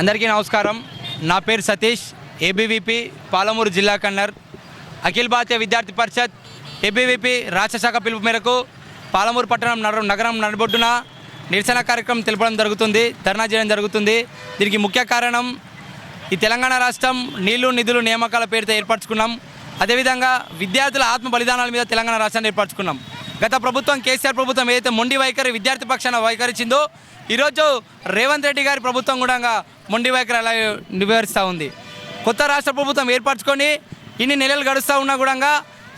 అందరికీ నమస్కారం. నా పేరు సతీష్ ఏబీవీపీ పాలమూరు జిల్లా కన్నర్. అఖిల్ భారతీయ విద్యార్థి పరిషత్ ఏబీవీపీ రాష్ట్ర శాఖ పిలుపు మేరకు పాలమూరు పట్టణం నగరం నగరం నడబొడ్డున నిరసన కార్యక్రమం తెలపడం జరుగుతుంది ధర్నా చేయడం జరుగుతుంది. దీనికి ముఖ్య కారణం ఈ తెలంగాణ రాష్ట్రం నీళ్ళు నిధులు నియామకాల పేరుతో ఏర్పరచుకున్నాం. అదేవిధంగా విద్యార్థుల ఆత్మ బలిదానాల మీద తెలంగాణ రాష్ట్రాన్ని ఏర్పరచుకున్నాం. గత ప్రభుత్వం కేసీఆర్ ప్రభుత్వం ఏదైతే మొండి వైఖరి విద్యార్థి పక్షాన వైఖరించిందో ఈరోజు రేవంత్ రెడ్డి గారి ప్రభుత్వం కూడా మొండి వైఖరి అలా నివేరిస్తూ ఉంది. కొత్త రాష్ట్ర ప్రభుత్వం ఏర్పరచుకొని ఇన్ని నెలలు గడుస్తూ ఉన్నా కూడా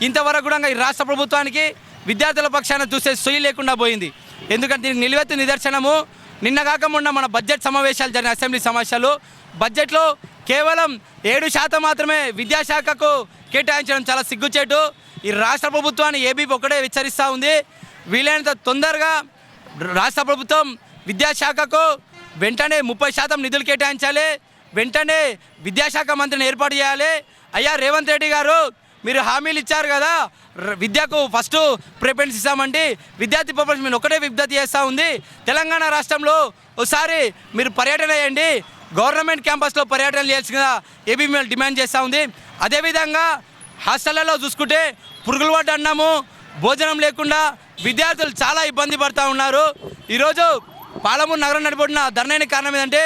ఇంతవరకు కూడా ఈ రాష్ట్ర ప్రభుత్వానికి విద్యార్థుల పక్షాన చూసే సొయ్యి లేకుండా పోయింది. ఎందుకంటే దీనికి నిలువెత్తు నిదర్శనము నిన్న కాక మన బడ్జెట్ సమావేశాలు జరిగిన అసెంబ్లీ సమావేశాలు. బడ్జెట్లో కేవలం ఏడు శాతం మాత్రమే విద్యాశాఖకు కేటాయించడం చాలా సిగ్గుచేటు. ఈ రాష్ట్ర ప్రభుత్వాన్ని ఏబీ ఒకటే హెచ్చరిస్తూ ఉంది. వీలైనంత తొందరగా రాష్ట్ర ప్రభుత్వం విద్యాశాఖకు వెంటనే ముప్పై శాతం నిధులు కేటాయించాలి. వెంటనే విద్యాశాఖ మంత్రిని ఏర్పాటు చేయాలి. అయ్యా రేవంత్ రెడ్డి గారు మీరు హామీలు ఇచ్చారు కదా. విద్యకు ఫస్ట్ ప్రిఫరెన్స్ ఇస్తామండి. విద్యార్థి ప్రిఫరెన్స్ మీరు ఒకటే విజ్ఞప్తి చేస్తూ ఉంది. తెలంగాణ రాష్ట్రంలో ఒకసారి మీరు పర్యటన చేయండి. గవర్నమెంట్ క్యాంపస్లో పర్యటన చేయాల్సిందిగా ఏబీ మేము డిమాండ్ చేస్తూ ఉంది. అదేవిధంగా హాస్టళ్ళలో చూసుకుంటే పురుగులు పడ్డ అన్నము భోజనం లేకుండా విద్యార్థులు చాలా ఇబ్బంది పడుతూ ఉన్నారు. ఈరోజు పాలమూరు నగరం నడిపడిన ధర్నైన కారణం ఏంటంటే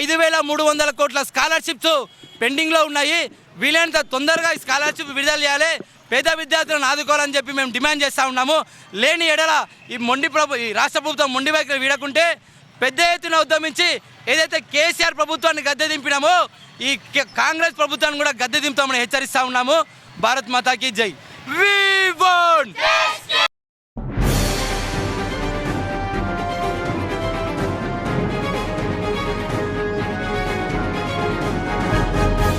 ఐదు వేల మూడు వందల కోట్ల స్కాలర్షిప్స్ పెండింగ్లో ఉన్నాయి. వీలైనంత తొందరగా ఈ స్కాలర్షిప్ విడుదల చేయాలి. పేద విద్యార్థులను ఆదుకోవాలని చెప్పి మేము డిమాండ్ చేస్తూ ఉన్నాము. లేని ఎడల ఈ మొండి ప్రభు ఈ రాష్ట్ర ప్రభుత్వం మొండి వైఖరి వీడకుంటే పెద్ద ఎత్తున ఉద్యమించి ఏదైతే కేసీఆర్ ప్రభుత్వాన్ని గద్దె దింపినామో ఈ కాంగ్రెస్ ప్రభుత్వాన్ని కూడా గద్దె దింపుతామని హెచ్చరిస్తూ ఉన్నాము. భారత్ మాతాకి జై. We want